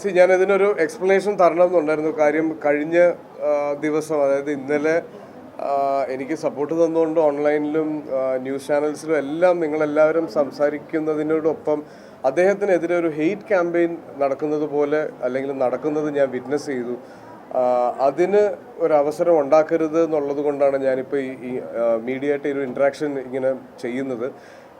C ഞാൻ ഇതിനൊരു explanation തരണം എന്നുണ്ടായിരുന്നു കാര്യം കഴിഞ്ഞ ദിവസം അതായത് ഇന്നലെ എനിക്ക് സപ്പോർട്ട് തന്നുകൊണ്ട് ഓൺലൈനിലും ന്യൂസ് ചാനൽസിലും എല്ലാം നിങ്ങളെല്ലാവരും സംസാരിക്കുന്നതിനോടൊപ്പം അദ്ദേഹത്തിനെതിരെ ഒരു ഹെയ്റ്റ് ക്യാമ്പയിൻ നടക്കുന്നത് പോലെ അല്ലെങ്കിൽ നടക്കുന്നത് ഞാൻ വിറ്റ്നസ് ചെയ്തു. അതിന് ഒരു അവസരം ഉണ്ടാക്കരുത് എന്നുള്ളത് കൊണ്ടാണ് ഞാനിപ്പോൾ ഈ മീഡിയ ആയിട്ട് ഒരു ഇൻട്രാക്ഷൻ ഇങ്ങനെ ചെയ്യുന്നത്.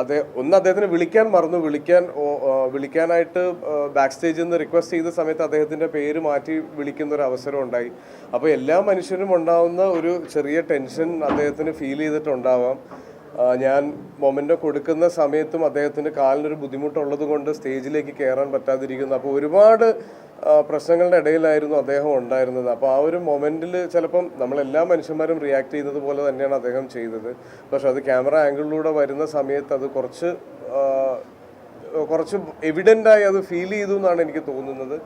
അതെ ഒന്ന് അദ്ദേഹത്തിന് വിളിക്കാൻ മറന്നു. വിളിക്കാൻ വിളിക്കാനായിട്ട് ബാക്ക് സ്റ്റേജിൽ നിന്ന് റിക്വസ്റ്റ് ചെയ്ത സമയത്ത് അദ്ദേഹത്തിന്റെ പേര് മാറ്റി വിളിക്കുന്ന ഒരു അവസരം ഉണ്ടായി. അപ്പോൾ എല്ലാ മനുഷ്യരും ഉണ്ടാവുന്ന ഒരു ചെറിയ ടെൻഷൻ അദ്ദേഹത്തിന് ഫീൽ ചെയ്തിട്ടുണ്ടാവാം. ഞാൻ മൊമെന്റോ കൊടുക്കുന്ന സമയത്തും അദ്ദേഹത്തിന്റെ കാലിനൊരു ബുദ്ധിമുട്ടുള്ളത് കൊണ്ട് സ്റ്റേജിലേക്ക് കയറാൻ പറ്റാതിരിക്കുന്നു. അപ്പോൾ ഒരുപാട് പ്രശ്നങ്ങളുടെ ഇടയിലായിരുന്നു അദ്ദേഹം ഉണ്ടായിരുന്നത്. അപ്പോൾ ആ ഒരു മൊമെന്റിൽ ചിലപ്പം നമ്മളെല്ലാ മനുഷ്യന്മാരും റിയാക്ട് ചെയ്യുന്നത് പോലെ തന്നെയാണ് അദ്ദേഹം ചെയ്തത്. പക്ഷെ അത് ക്യാമറ ആംഗിളിലൂടെ വരുന്ന സമയത്ത് അത് കുറച്ച് കുറച്ച് എവിഡന്റായി അത് ഫീൽ ചെയ്തു എന്നാണ് എനിക്ക് തോന്നുന്നത്.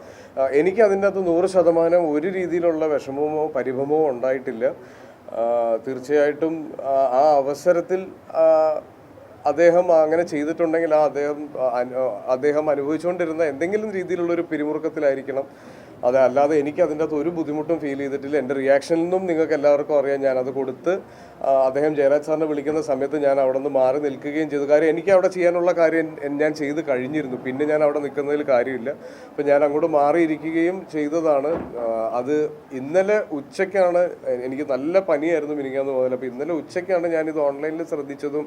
എനിക്ക് അതിന്റെ അകത്ത് നൂറ് ശതമാനം ഒരു രീതിയിലുള്ള വിഷമമോ പരിഭമോ ഉണ്ടായിട്ടില്ല. തീർച്ചയായിട്ടും ആ അവസരത്തിൽ അദ്ദേഹം അങ്ങനെ ചെയ്തിട്ടുണ്ടെങ്കിൽ ആ അദ്ദേഹം അദ്ദേഹം അനുഭവിച്ചുകൊണ്ടിരുന്ന എന്തെങ്കിലും രീതിയിലുള്ള ഒരു പിരിമുറുക്കത്തിലായിരിക്കണം. അത് അല്ലാതെ എനിക്ക് അതിന്റെ അകത്ത് ഒരു ബുദ്ധിമുട്ടും ഫീൽ ചെയ്തിട്ടില്ല. എന്റെ റിയാക്ഷനിൽ നിന്നും നിങ്ങൾക്ക് എല്ലാവർക്കും അറിയാം ഞാനത് കൊടുത്ത് അദ്ദേഹം ജയരാജ് സാറിനെ വിളിക്കുന്ന സമയത്ത് ഞാൻ അവിടെ നിന്ന് മാറി നിൽക്കുകയും ചെയ്തു. കാര്യം എനിക്ക് അവിടെ ചെയ്യാനുള്ള കാര്യം ഞാൻ ചെയ്ത് കഴിഞ്ഞിരുന്നു. പിന്നെ ഞാൻ അവിടെ നിൽക്കുന്നതിൽ കാര്യമില്ല. അപ്പം ഞാൻ അങ്ങോട്ട് മാറിയിരിക്കുകയും ചെയ്തതാണ്. അത് ഇന്നലെ ഉച്ചയ്ക്കാണ് എനിക്ക് നല്ല പനിയായിരുന്നു മിനിക്കാന്ന് മുതൽ. അപ്പോൾ ഇന്നലെ ഉച്ചയ്ക്കാണ് ഞാനിത് ഓൺലൈനിൽ ശ്രദ്ധിച്ചതും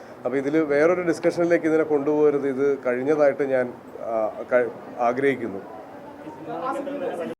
അപ്പോൾ ഇതിൽ വേറൊരു ഡിസ്കഷനിലേക്ക് ഇതിനെ കൊണ്ടുപോകരുത്. ഇത് കഴിഞ്ഞതായിട്ട് ഞാൻ ആഗ്രഹിക്കുന്നു.